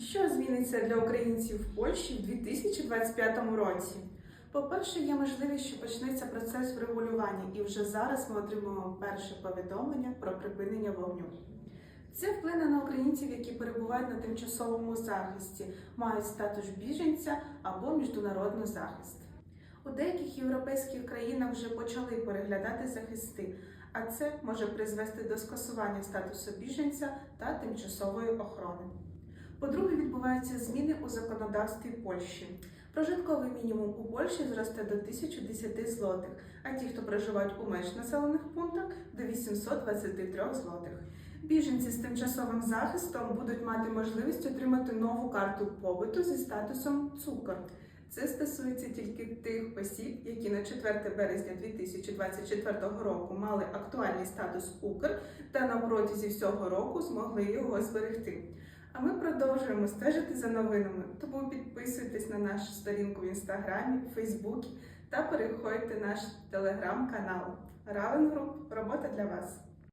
Що зміниться для українців в Польщі в 2025 році? По-перше, є можливість, що почнеться процес врегулювання, і вже зараз ми отримуємо перше повідомлення про припинення вогню. Це вплине на українців, які перебувають на тимчасовому захисті, мають статус біженця або міжнародний захист. У деяких європейських країнах вже почали переглядати захисти, а це може призвести до скасування статусу біженця та тимчасової охорони. По-друге, відбуваються зміни у законодавстві Польщі. Прожитковий мінімум у Польщі зросте до 1010 злотих, а ті, хто проживають у меж населених пунктах, до 823 злотих. Біженці з тимчасовим захистом будуть мати можливість отримати нову карту побуту зі статусом цукор. Це стосується тільки тих осіб, які на 4 березня 2024 року мали актуальний статус Укр та на протязі всього року змогли його зберегти. А ми продовжуємо стежити за новинами, тому підписуйтесь на нашу сторінку в інстаграмі, Фейсбуці та переходьте наш телеграм-канал. Равен Груп робота для вас.